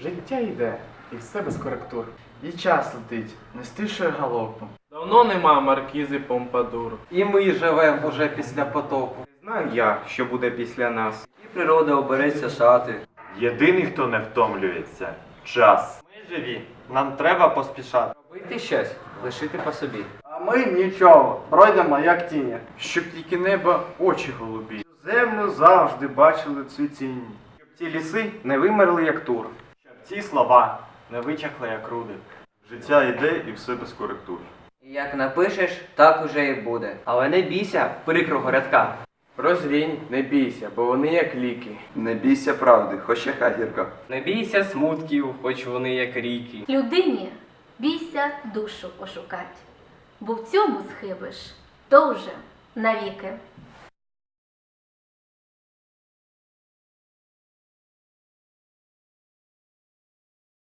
Життя йде, і все без коректур. І час летить, не стишує галопом. Давно нема маркізи Помпадур. І ми живемо уже після потопу. Знаю я, що буде після нас. І природа обереться шати. Єдиний, хто не втомлюється час. Ми живі, нам треба поспішати. Робити щось, лишити по собі. А ми нічого, пройдемо як тіні. Щоб тільки небо очі голубі. Землю завжди бачили цвітінь. Щоб ці ліси не вимерли, як тур. Ці слова не вичахли, як руди. Життя йде і все без коректур. І як напишеш, так уже і буде. Але не бійся прикрого рядка. Розрінь, не бійся, бо вони як ліки. Не бійся правди, хоч яка гірка. Не бійся смутків, хоч вони як ріки. Людині бійся душу пошукать, бо в цьому схибиш, то вже навіки.